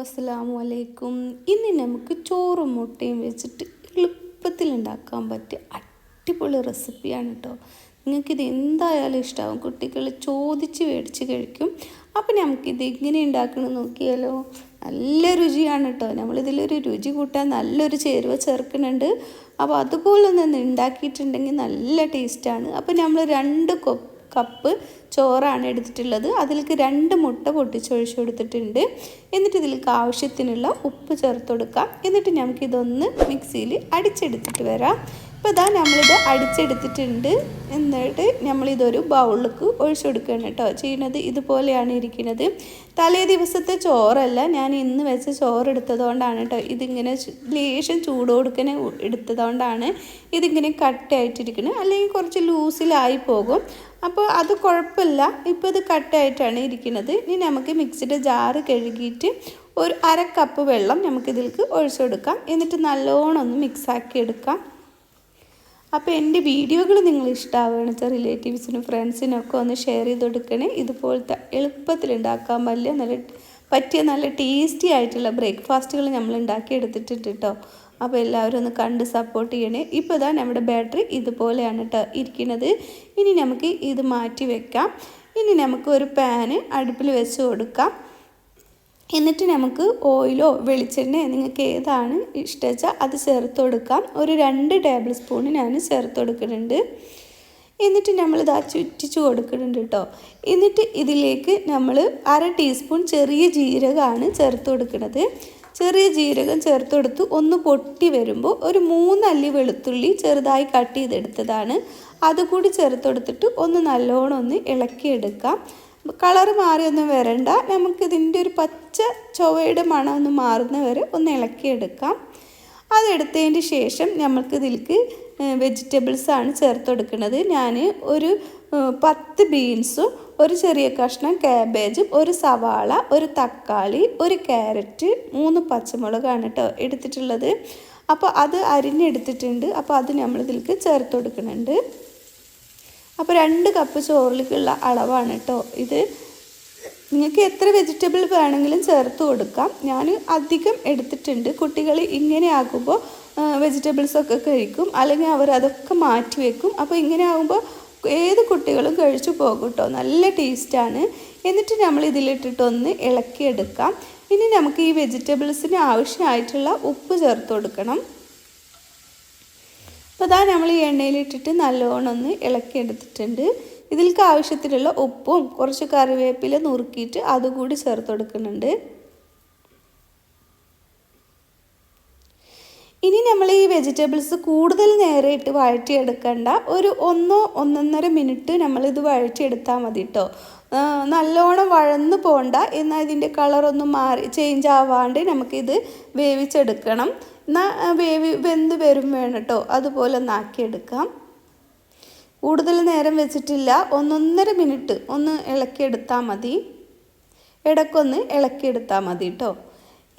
അസ്സലാമു അലൈക്കും. ഇന്ന് നമുക്ക് ചോറും മുട്ടയും വെച്ചിട്ട് എളുപ്പത്തിൽ ഉണ്ടാക്കാൻ പറ്റിയ അടിപൊളി റെസിപ്പിയാണ് കേട്ടോ നിങ്ങൾക്കിത് എന്തായാലും ഇഷ്ടമാവും കുട്ടികൾ ചോദിച്ച് മേടിച്ച് കഴിക്കും. അപ്പം നമുക്കിത് എങ്ങനെ ഉണ്ടാക്കണം നോക്കിയാലോ. നല്ല രുചിയാണ് കേട്ടോ നമ്മളിതിലൊരു രുചി കൂട്ടാൻ നല്ലൊരു ചേരുവ ചേർക്കുന്നുണ്ട്. അപ്പോൾ അതുപോലെ ഒന്ന് ഉണ്ടാക്കിയിട്ടുണ്ടെങ്കിൽ നല്ല ടേസ്റ്റാണ്. അപ്പോൾ നമ്മൾ രണ്ട് കൊ കപ്പ് ചോറാണ് എടുത്തിട്ടുള്ളത്. അതിലേക്ക് രണ്ട് മുട്ട പൊട്ടിച്ചൊഴിച്ച് കൊടുത്തിട്ടുണ്ട്. എന്നിട്ട് ഇതിലേക്ക് ആവശ്യത്തിനുള്ള ഉപ്പ് ചേർത്ത് കൊടുക്കാം. എന്നിട്ട് നമുക്കിതൊന്ന് മിക്സിയിൽ അടിച്ചെടുത്തിട്ട് വരാം. ഇപ്പോൾ ഇതാ നമ്മളിത് അടിച്ചെടുത്തിട്ടുണ്ട്. എന്നിട്ട് നമ്മളിതൊരു ബൗളിലേക്ക് ഒഴിച്ചു കൊടുക്കുകയാണ് കേട്ടോ. ചെയ്യുന്നത് ഇതുപോലെയാണ് ഇരിക്കുന്നത്. തലേ ദിവസത്തെ ചോറല്ല. ഞാൻ ഇന്ന് വെച്ച ചോറ് എടുത്തതുകൊണ്ടാണ് കേട്ടോ. ഇതിങ്ങനെ ലേശം ചൂട് കൊടുക്കനെ എടുത്തതുകൊണ്ടാണ് ഇതിങ്ങനെ കട്ടായിട്ടിരിക്കുന്നത് അല്ലെങ്കിൽ കുറച്ച് ലൂസിലായി പോകും. അപ്പോൾ അത് കുഴപ്പമില്ല. ഇപ്പോൾ ഇത് കട്ടായിട്ടാണ് ഇരിക്കുന്നത്. ഇനി നമുക്ക് മിക്സിയുടെ ജാറ് കഴുകിയിട്ട് ഒരു അര കപ്പ് വെള്ളം നമുക്കിതിലേക്ക് ഒഴിച്ചു കൊടുക്കാം. എന്നിട്ട് നല്ലോണം ഒന്ന് മിക്സാക്കി എടുക്കാം. അപ്പോൾ എന്റെ വീഡിയോകൾ നിങ്ങൾ ഇഷ്ടമാവുകയാണ് വെച്ചാൽ റിലേറ്റീവ്സിനും ഫ്രണ്ട്സിനും ഒക്കെ ഒന്ന് ഷെയർ ചെയ്ത് കൊടുക്കണേ. ഇതുപോലത്തെ എളുപ്പത്തിൽ ഉണ്ടാക്കാൻ പറ്റിയ നല്ല പറ്റിയ നല്ല ടേസ്റ്റി ആയിട്ടുള്ള ബ്രേക്ക്ഫാസ്റ്റുകൾ നമ്മൾ ഉണ്ടാക്കി എടുത്തിട്ടുണ്ട് കേട്ടോ അപ്പോൾ എല്ലാവരും ഒന്ന് കണ്ട് സപ്പോർട്ട് ചെയ്യണേ. ഇപ്പോൾ ഇതാ നമ്മുടെ ബാറ്ററി ഇതുപോലെയാണ് കേട്ടോ ഇരിക്കുന്നത് ഇനി നമുക്ക് ഇത് മാറ്റി വെക്കാം. ഇനി നമുക്ക് ഒരു പാന് അടുപ്പിൽ വെച്ച് കൊടുക്കാം. എന്നിട്ട് നമുക്ക് ഓയിലോ വെളിച്ചെണ്ണയോ നിങ്ങൾക്ക് ഏതാണ് ഇഷ്ടമെച്ചാൽ അത് ചേർത്ത് കൊടുക്കാം. ഒരു രണ്ട് ടേബിൾ സ്പൂൺ ഞാൻ ചേർത്ത് കൊടുക്കുന്നുണ്ട്. എന്നിട്ട് നമ്മൾ ഇതാ ചുറ്റിച്ച് കൊടുക്കുന്നുണ്ട് കേട്ടോ എന്നിട്ട് ഇതിലേക്ക് നമ്മൾ അര ടീസ്പൂൺ ചെറിയ ജീരകമാണ് ചേർത്ത് കൊടുക്കുന്നത്. ചെറിയ ജീരകം ചേർത്ത് കൊടുത്ത്. ഒന്ന് പൊട്ടി വരുമ്പോൾ ഒരു മൂന്നല്ലി വെളുത്തുള്ളി ചെറുതായി കട്ട് ചെയ്തെടുത്തതാണ്. അതുകൂടി ചേർത്ത് കൊടുത്തിട്ട് ഒന്ന് നല്ലോണം ഒന്ന് ഇളക്കിയെടുക്കാം. കളർ മാറിയൊന്നും വരണ്ട. നമുക്കിതിന്റെ ഒരു പച്ച ചൊവ്വയുടെ മണം ഒന്ന് മാറുന്ന വരെ ഒന്ന് ഇളക്കിയെടുക്കാം. അതെടുത്തതിന് ശേഷം നമ്മൾക്ക് ഇതിലേക്ക് വെജിറ്റബിൾസാണ് ചേർത്ത് കൊടുക്കുന്നത് ഞാൻ ഒരു പത്ത് ബീൻസും ഒരു ചെറിയ കഷ്ണം ക്യാബേജും ഒരു സവാള ഒരു തക്കാളി ഒരു ക്യാരറ്റ് മൂന്ന് പച്ചമുളകാണ് കേട്ടോ എടുത്തിട്ടുള്ളത്. അപ്പോൾ അത് അരിഞ്ഞെടുത്തിട്ടുണ്ട്. അപ്പോൾ അത് നമ്മളിതിലേക്ക് ചേർത്ത് കൊടുക്കുന്നുണ്ട് അപ്പോൾ രണ്ട് കപ്പ് ചോറിലേക്കുള്ള അളവാണ് കേട്ടോ ഇത് നിങ്ങൾക്ക് എത്ര വെജിറ്റബിൾ വേണമെങ്കിലും ചേർത്ത് കൊടുക്കാം. ഞാൻ അധികം എടുത്തിട്ടുണ്ട്. കുട്ടികൾ ഇങ്ങനെ ആകുമ്പോൾ വെജിറ്റബിൾസൊക്കെ കഴിക്കും. അല്ലെങ്കിൽ അവർ അതൊക്കെ മാറ്റി വെക്കും. അപ്പോൾ ഇങ്ങനെ ആകുമ്പോൾ ഏത് കുട്ടികളും കഴിച്ചു പോകും കേട്ടോ നല്ല ടേസ്റ്റാണ് എന്നിട്ട് നമ്മൾ ഇതിലിട്ടിട്ടൊന്ന് ഇളക്കിയെടുക്കാം. ഇനി നമുക്ക് ഈ വെജിറ്റബിൾസിന് ആവശ്യമായിട്ടുള്ള ഉപ്പ് ചേർത്ത് കൊടുക്കണം. അപ്പോൾ അതാ നമ്മൾ ഈ എണ്ണയിലിട്ടിട്ട് നല്ലോണം ഒന്ന് ഇളക്കി എടുത്തിട്ടുണ്ട്. ഇതിലേക്ക് ആവശ്യത്തിലുള്ള ഉപ്പും കുറച്ച് കറിവേപ്പില നുറുക്കിയിട്ട് അതുകൂടി ചേർത്ത് കൊടുക്കുന്നുണ്ട്. ഇനി നമ്മൾ ഈ വെജിറ്റബിൾസ് കൂടുതൽ നേരെ ഇട്ട് വഴറ്റിയെടുക്കണ്ട. ഒരു ഒന്നോ ഒന്നൊന്നര മിനിറ്റ് നമ്മളിത് വഴറ്റിയെടുത്താൽ മതി കേട്ടോ നല്ലോണം വഴന്ന് പോണ്ട. എന്നാൽ ഇതിന്റെ കളറൊന്നും മാറി ചേഞ്ച് ആവാണ്ട് നമുക്കിത് വേവിച്ചെടുക്കണം. എന്നാൽ വേവി വെന്ത് വരും വേണം കേട്ടോ അതുപോലെ ഒന്നാക്കിയെടുക്കാം കൂടുതൽ നേരം വെച്ചിട്ടില്ല. ഒന്നൊന്നര മിനിറ്റ് ഒന്ന് ഇളക്കിയെടുത്താൽ മതി. ഇടയ്ക്കൊന്ന് ഇളക്കിയെടുത്താൽ മതി കേട്ടോ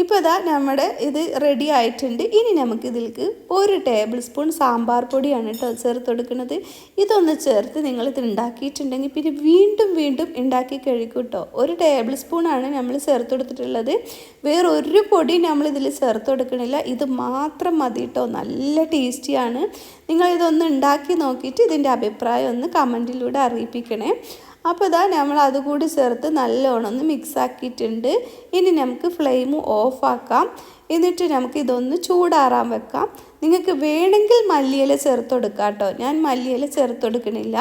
ഇപ്പോൾ ഇതാ നമ്മുടെ ഇത് റെഡി ആയിട്ടുണ്ട്. ഇനി നമുക്ക് ഇതിലേക്ക് ഒരു ടേബിൾ സ്പൂൺ സാമ്പാർ പൊടിയാണ് കേട്ടോ ചേർത്ത് കൊടുക്കുന്നത് ഇതൊന്ന് ചേർത്ത് നിങ്ങൾ ഇത് ഉണ്ടാക്കിയിട്ടുണ്ടെങ്കിൽ പിന്നെ വീണ്ടും വീണ്ടും ഉണ്ടാക്കി കഴിക്കും കേട്ടോ ഒരു ടേബിൾ സ്പൂണാണ് നമ്മൾ ചേർത്ത് കൊടുത്തിട്ടുള്ളത് വേറെ ഒരു പൊടി ഇതിൽ ചേർത്ത് കൊടുക്കണില്ല ഇത് മാത്രം മതി കേട്ടോ നല്ല ടേസ്റ്റിയാണ് നിങ്ങളിതൊന്ന് ഉണ്ടാക്കി നോക്കിയിട്ട് ഇതിന്റെ അഭിപ്രായം ഒന്ന് കമന്റിലൂടെ അറിയിപ്പിക്കണേ. അപ്പോൾ ഇതാ നമ്മൾ അതുകൂടി ചേർത്ത് നല്ലോണം ഒന്ന് മിക്സ് ആക്കിയിട്ടുണ്ട്. ഇനി നമുക്ക് ഫ്ലെയിം ഓഫാക്കാം എന്നിട്ട് നമുക്ക് ഇതൊന്ന് ചൂടാറാൻ വെക്കാം. നിങ്ങൾക്ക് വേണമെങ്കിൽ മല്ലിയില ചേർത്ത് കൊടുക്കാം കേട്ടോ. ഞാൻ മല്ലിയില ചേർത്ത് കൊടുക്കണില്ല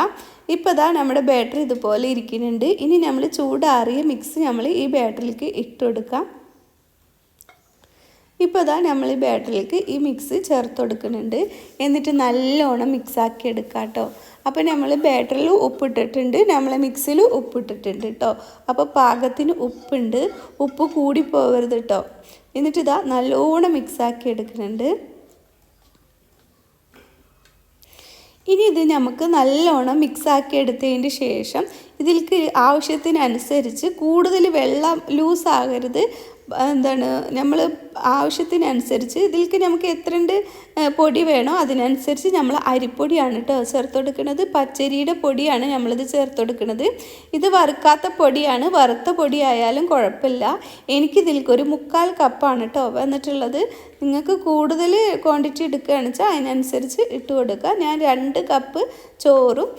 ഇപ്പോൾ ഇതാ നമ്മുടെ ബാറ്ററി ഇതുപോലെ ഇരിക്കുന്നുണ്ട്. ഇനി നമ്മൾ ചൂടാറിയ മിക്സ് നമ്മൾ ഈ ബാറ്ററിലേക്ക് ഇട്ട് കൊടുക്കാം ഇപ്പോൾ ഇതാ നമ്മൾ ഈ ബാറ്ററിലേക്ക് ഈ മിക്സ് ചേർത്ത് കൊടുക്കുന്നുണ്ട് എന്നിട്ട് നല്ലോണം മിക്സാക്കി എടുക്കാം കേട്ടോ അപ്പോൾ നമ്മൾ ബാറ്ററിൽ ഉപ്പിട്ടിട്ടുണ്ട് നമ്മൾ മിക്സിയിൽ ഉപ്പിട്ടിട്ടുണ്ട് കേട്ടോ അപ്പോൾ പാകത്തിന് ഉപ്പുണ്ട്. ഉപ്പ് കൂടി പോകരുത് കേട്ടോ എന്നിട്ട് ഇതാ നല്ലോണം മിക്സാക്കി എടുക്കുന്നുണ്ട്. ഇനി ഇത് നമുക്ക് നല്ലോണം മിക്സാക്കി എടുത്തതിന് ശേഷം ഇതിൽക്ക് ആവശ്യത്തിനനുസരിച്ച് കൂടുതൽ വെള്ളം ലൂസാകരുത് എന്താണ് നമ്മൾ ആവശ്യത്തിനനുസരിച്ച് ഇതിലേക്ക് നമുക്ക് എത്രണ്ട് പൊടി വേണോ അതിനനുസരിച്ച് നമ്മൾ അരിപ്പൊടിയാണ് കേട്ടോ ചേർത്ത് കൊടുക്കുന്നത് പച്ചരിയുടെ പൊടിയാണ് നമ്മളിത് ചേർത്ത് കൊടുക്കുന്നത് ഇത് വറുക്കാത്ത പൊടിയാണ്. വറുത്ത പൊടി ആയാലും കുഴപ്പമില്ല. എനിക്കിതിലേക്ക് ഒരു മുക്കാൽ കപ്പാണ് കേട്ടോ വന്നിട്ടുള്ളത്. നിങ്ങൾക്ക് കൂടുതൽ ക്വാണ്ടിറ്റി എടുക്കുകയാണെന്ന് വെച്ചാൽ അതിനനുസരിച്ച് ഇട്ട് കൊടുക്കുക. ഞാൻ രണ്ട് കപ്പ് ചോറും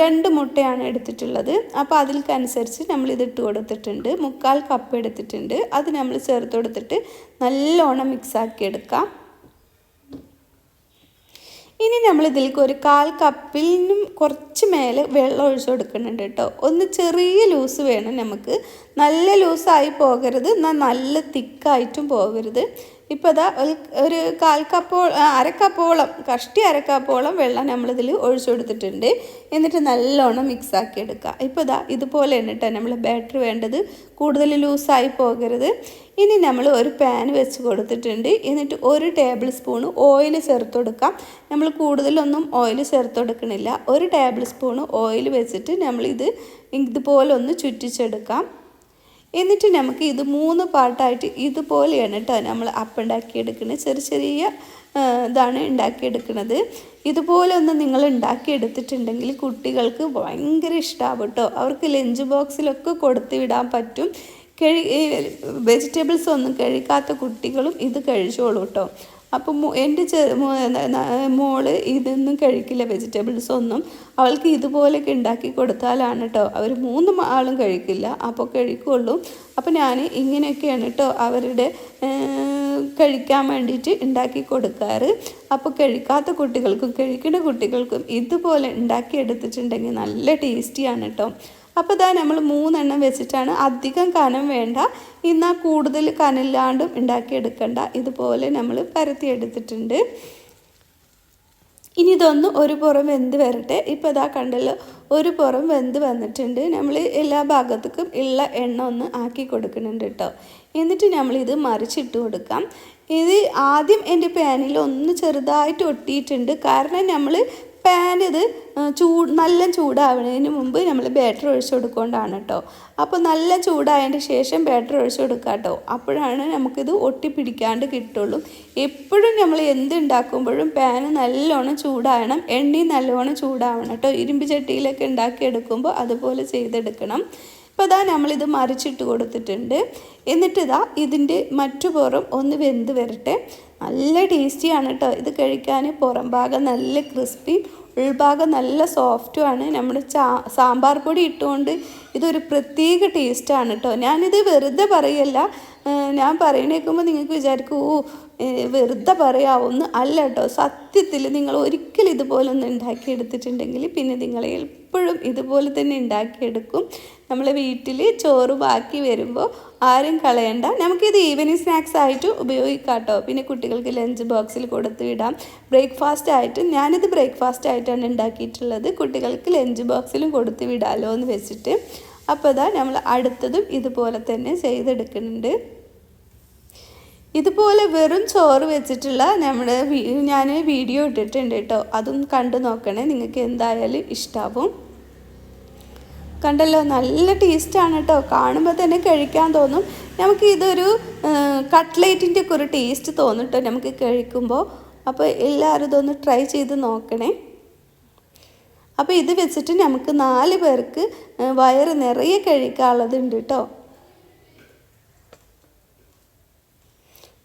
രണ്ട് മുട്ടയാണ് എടുത്തിട്ടുള്ളത്. അപ്പോൾ അതിൽക്കനുസരിച്ച് നമ്മൾ ഇത് ഇട്ട് കൊടുത്തിട്ടുണ്ട്. മുക്കാൽ കപ്പ് എടുത്തിട്ടുണ്ട്. അത് നമ്മൾ ചേർത്ത് കൊടുത്തിട്ട് നല്ലോണം മിക്സാക്കി എടുക്കാം. ഇനി നമ്മൾ ഇതിലേക്ക് ഒരു കാൽ കപ്പിനും കുറച്ച് മേലെ വെള്ളം ഒഴിച്ചു കൊടുക്കുന്നുണ്ട് കേട്ടോ. ഒന്ന് ചെറിയ ലൂസ് വേണം നമുക്ക്. നല്ല ലൂസായി പോകരുത്. എന്നാൽ നല്ല തിക്കായിട്ടും പോകരുത്. ഇപ്പോൾ അതാ ഒരു കാൽ കപ്പോ അരക്കപ്പോളം കഷ്ടി അരക്കപ്പോളം വെള്ളം നമ്മളിതിൽ ഒഴിച്ചു കൊടുത്തിട്ടുണ്ട്. എന്നിട്ട് നല്ലോണം മിക്സ് ആക്കി എടുക്കുക. ഇപ്പോൾ ഇതാ ഇതുപോലെയാണ് നമ്മൾ ബാറ്റർ വേണ്ടത്. കൂടുതൽ ലൂസായി പോകരുത്. ഇനി നമ്മൾ ഒരു പാൻ വെച്ച് കൊടുത്തിട്ടുണ്ട്. എന്നിട്ട് ഒരു ടേബിൾ സ്പൂൺ ഓയിൽ ചേർത്ത് കൊടുക്കാം. നമ്മൾ കൂടുതലൊന്നും ഓയിൽ ചേർത്ത് കൊടുക്കണില്ല. ഒരു ടേബിൾ സ്പൂൺ ഓയിൽ വെച്ചിട്ട് നമ്മളിത് ഇതുപോലെ ഒന്ന് ചുറ്റിച്ചെടുക്കാം. എന്നിട്ട് നമുക്ക് ഇത് മൂന്ന് പാർട്ടായിട്ട് ഇതുപോലെയാണ് കേട്ടോ നമ്മൾ അപ്പം ഉണ്ടാക്കിയെടുക്കുന്നത് ചെറിയ ചെറിയ ഇതാണ് ഉണ്ടാക്കിയെടുക്കുന്നത് ഇതുപോലെ ഒന്ന് നിങ്ങൾ ഉണ്ടാക്കിയെടുത്തിട്ടുണ്ടെങ്കിൽ കുട്ടികൾക്ക് ഭയങ്കര ഇഷ്ടമാവും കേട്ടോ അവർക്ക് ലഞ്ച് ബോക്സിലൊക്കെ കൊടുത്തു വിടാൻ പറ്റും. കഴി വെജിറ്റബിൾസ് ഒന്നും കഴിക്കാത്ത കുട്ടികളും ഇത് കഴിച്ചോളൂ കേട്ടോ അപ്പം എന്റെ ചെ മോൾ ഇതൊന്നും കഴിക്കില്ല വെജിറ്റബിൾസ് ഒന്നും. അവൾക്ക് ഇതുപോലെയൊക്കെ ഉണ്ടാക്കി കൊടുത്താലാണ് കേട്ടോ അവർ മൂന്ന് ആളും കഴിക്കില്ല അപ്പോൾ കഴിക്കുള്ളൂ. അപ്പോൾ ഞാൻ ഇങ്ങനെയൊക്കെയാണ് കേട്ടോ അവരുടെ കഴിക്കാൻ വേണ്ടിയിട്ട് ഉണ്ടാക്കി കൊടുക്കാറ്. അപ്പോൾ കഴിക്കാത്ത കുട്ടികൾക്കും കഴിക്കുന്ന കുട്ടികൾക്കും ഇതുപോലെ ഉണ്ടാക്കി എടുത്തിട്ടുണ്ടെങ്കിൽ നല്ല ടേസ്റ്റിയാണ് കേട്ടോ അപ്പോൾ ഇതാ നമ്മൾ മൂന്നെണ്ണം വെച്ചിട്ടാണ് അധികം കനം വേണ്ട. എന്നാൽ കൂടുതൽ കനമില്ലാണ്ടും ഉണ്ടാക്കിയെടുക്കണ്ട. ഇതുപോലെ നമ്മൾ പരത്തിയെടുത്തിട്ടുണ്ട്. ഇനി ഇതൊന്ന് ഒരു പുറം വെന്ത് വരട്ടെ. ഇപ്പോൾ ഇതാ കണ്ടല്ലോ ഒരു പുറം വെന്ത് വന്നിട്ടുണ്ട്. നമ്മൾ എല്ലാ ഭാഗത്തേക്കും ഉള്ള എണ്ണ ഒന്ന് ആക്കി കൊടുക്കുന്നുണ്ട് കേട്ടോ. എന്നിട്ട് നമ്മളിത് മറിച്ചിട്ട് കൊടുക്കാം. ഇത് ആദ്യം എന്റെ പാനിൽ ഒന്ന് ചെറുതായിട്ട് ഒട്ടിയിട്ടുണ്ട്. കാരണം നമ്മൾ പാൻ ഇത് ചൂട് നല്ല ചൂടാവുന്നതിന് മുമ്പ് നമ്മൾ ബാറ്റർ ഒഴിച്ചു കൊടുക്കൊണ്ടാണ് കേട്ടോ അപ്പോൾ നല്ല ചൂടായതിന്റെ ശേഷം ബാറ്റർ ഒഴിച്ചു കൊടുക്കുക കേട്ടോ അപ്പോഴാണ് നമുക്കിത് ഒട്ടിപ്പിടിക്കാണ്ട് കിട്ടുള്ളൂ. എപ്പോഴും നമ്മൾ എന്തുണ്ടാക്കുമ്പോഴും പാൻ നല്ലോണം ചൂടാവണം എണ്ണയും നല്ലോണം ചൂടാവണം കേട്ടോ ഇരുമ്പ് ചട്ടിയിലൊക്കെ ഉണ്ടാക്കിയെടുക്കുമ്പോൾ അതുപോലെ ചെയ്തെടുക്കണം. ഇപ്പോൾ ഇതാ നമ്മളിത് മറിച്ചിട്ട് കൊടുത്തിട്ടുണ്ട്. എന്നിട്ട് ഇതാ ഇതിന്റെ മറ്റു പുറം ഒന്ന് വെന്ത് വരട്ടെ. നല്ല ടേസ്റ്റിയാണ് കേട്ടോ ഇത് കഴിക്കാൻ പുറം ഭാഗം നല്ല ക്രിസ്പി ഉൾഭാഗം നല്ല സോഫ്റ്റുമാണ് നമ്മുടെ ചാ സാമ്പാർ പൊടി ഇട്ടുകൊണ്ട് ഇതൊരു പ്രത്യേക ടേസ്റ്റാണ് കേട്ടോ ഞാനിത് വെറുതെ പറയല്ല. ഞാൻ പറയണേക്കുമ്പോൾ നിങ്ങൾക്ക് വിചാരിക്കും ഓ വെറുതെ പറയാവുന്ന അല്ല കേട്ടോ. സത്യത്തിൽ നിങ്ങൾ ഒരിക്കലും ഇതുപോലെ ഉണ്ടാക്കിയെടുത്തിട്ടുണ്ടെങ്കിൽ പിന്നെ നിങ്ങൾ എപ്പോഴും ഇതുപോലെ തന്നെ ഉണ്ടാക്കിയെടുക്കും. നമ്മൾ വീട്ടിൽ ചോറ് ബാക്കി വരുമ്പോൾ ആരും കളയണ്ട. നമുക്കിത് ഈവനിങ് സ്നാക്സ് ആയിട്ട് ഉപയോഗിക്കാം കേട്ടോ. പിന്നെ കുട്ടികൾക്ക് ലഞ്ച് ബോക്സിൽ കൊടുത്തു വിടാം. ബ്രേക്ക്ഫാസ്റ്റ് ആയിട്ട് ഞാനിത് ബ്രേക്ക്ഫാസ്റ്റ് ആയിട്ടാണ് ഉണ്ടാക്കിയിട്ടുള്ളത്. കുട്ടികൾക്ക് ലഞ്ച് ബോക്സിലും കൊടുത്തു വിടാമല്ലോ എന്ന് വെച്ചിട്ട്. അപ്പോൾ ഇതാ നമ്മൾ അടുത്തതും ഇതുപോലെ തന്നെ ചെയ്തെടുക്കുന്നുണ്ട്. ഇതുപോലെ വെറും ചോറ് വെച്ചിട്ടുള്ള നമ്മുടെ ഞാൻ വീഡിയോ ഇട്ടിട്ടുണ്ട് കേട്ടോ. അതും കണ്ടു നോക്കണേ. നിങ്ങൾക്ക് എന്തായാലും ഇഷ്ടാവും. കണ്ടല്ലോ നല്ല ടേസ്റ്റാണ് കേട്ടോ. കാണുമ്പോൾ തന്നെ കഴിക്കാൻ തോന്നും. നമുക്ക് ഇതൊരു കട്ട്ലേറ്റിന്റെ ഒക്കെ ഒരു ടേസ്റ്റ് തോന്നും കേട്ടോ നമുക്ക് കഴിക്കുമ്പോൾ അപ്പോൾ എല്ലാവരും ഇതൊന്ന് ട്രൈ ചെയ്ത് നോക്കണേ. അപ്പോൾ ഇത് വെച്ചിട്ട് നമുക്ക് നാല് പേർക്ക് വയറ് നിറയെ കഴിക്കാനുള്ളതുണ്ട് കേട്ടോ.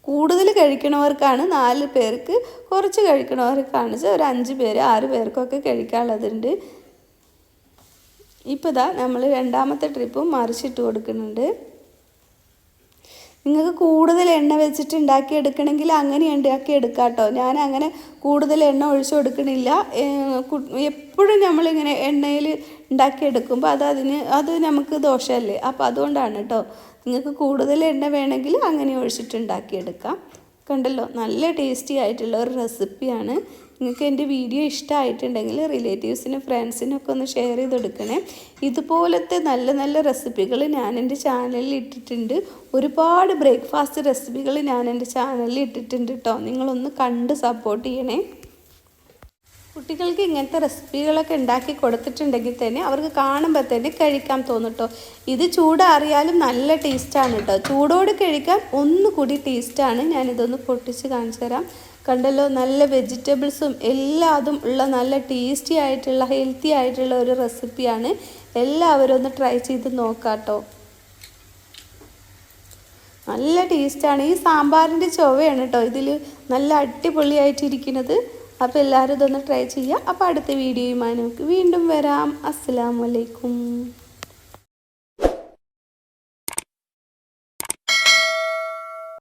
കൂടുതൽ കഴിക്കണവർക്കാണ് നാല് പേർക്ക് കുറച്ച് കഴിക്കണവർക്കാണ് ഒരു അഞ്ച് പേര് ആറ് പേർക്കൊക്കെ കഴിക്കാനുള്ളതുണ്ട്. ഇപ്പോൾ ഇതാ നമ്മൾ രണ്ടാമത്തെ ട്രിപ്പും മറിച്ചിട്ട് കൊടുക്കുന്നുണ്ട്. നിങ്ങൾക്ക് കൂടുതൽ എണ്ണ വെച്ചിട്ട് ഉണ്ടാക്കി എടുക്കണമെങ്കിൽ അങ്ങനെ ഉണ്ടാക്കി എടുക്കാം കേട്ടോ ഞാൻ അങ്ങനെ കൂടുതൽ എണ്ണ ഒഴിച്ചു കൊടുക്കണില്ല. എപ്പോഴും നമ്മളിങ്ങനെ എണ്ണയിൽ ഉണ്ടാക്കി എടുക്കുമ്പോൾ അത് അതിന് അത് നമുക്ക് ദോഷമല്ലേ? അപ്പോൾ അതുകൊണ്ടാണ് കേട്ടോ നിങ്ങൾക്ക് കൂടുതൽ എണ്ണ വേണമെങ്കിൽ അങ്ങനെ ഒഴിച്ചിട്ട് ഉണ്ടാക്കിയെടുക്കാം കണ്ടല്ലോ നല്ല ടേസ്റ്റി ആയിട്ടുള്ള ഒരു റെസിപ്പിയാണ് നിങ്ങൾക്ക് എന്റെ വീഡിയോ ഇഷ്ടമായിട്ടുണ്ടെങ്കിൽ റിലേറ്റീവ്സിനും ഫ്രണ്ട്സിനും ഒക്കെ ഒന്ന് ഷെയർ ചെയ്ത് കൊടുക്കണേ ഇതുപോലത്തെ നല്ല നല്ല റെസിപ്പികൾ ഞാൻ എന്റെ ചാനലിൽ ഇട്ടിട്ടുണ്ട്. ഒരുപാട് ബ്രേക്ക്ഫാസ്റ്റ് റെസിപ്പികൾ ഞാൻ എന്റെ ചാനലിൽ ഇട്ടിട്ടുണ്ട് കേട്ടോ നിങ്ങളൊന്ന് കണ്ട് സപ്പോർട്ട് ചെയ്യണേ. കുട്ടികൾക്ക് ഇങ്ങനത്തെ റെസിപ്പികളൊക്കെ ഉണ്ടാക്കി കൊടുത്തിട്ടുണ്ടെങ്കിൽ തന്നെ അവർക്ക് കാണുമ്പോൾ തന്നെ കഴിക്കാൻ തോന്നും കേട്ടോ ഇത് ചൂടാറിയാലും നല്ല ടേസ്റ്റാണ് കേട്ടോ ചൂടോട് കഴിക്കാൻ ഒന്നുകൂടി ടേസ്റ്റാണ് ഞാനിതൊന്ന് പൊട്ടിച്ച് കാണിച്ചു തരാം. കണ്ടല്ലോ നല്ല വെജിറ്റബിൾസും എല്ലാതും ഉള്ള നല്ല ടേസ്റ്റി ആയിട്ടുള്ള ഹെൽത്തി ആയിട്ടുള്ള ഒരു റെസിപ്പിയാണ് എല്ലാവരും ഒന്ന് ട്രൈ ചെയ്ത് നോക്കാട്ടോ കേട്ടോ നല്ല ടേസ്റ്റാണ് ഈ സാമ്പാറിന്റെ ചുവയാണ് കേട്ടോ ഇതിൽ നല്ല അടിപൊളിയായിട്ടിരിക്കുന്നത്. അപ്പോൾ എല്ലാവരും ഇതൊന്ന് ട്രൈ ചെയ്യുക അപ്പോൾ അടുത്ത വീഡിയോയുമായി നമുക്ക് വീണ്ടും വരാം. അസ്സാം വലൈക്കും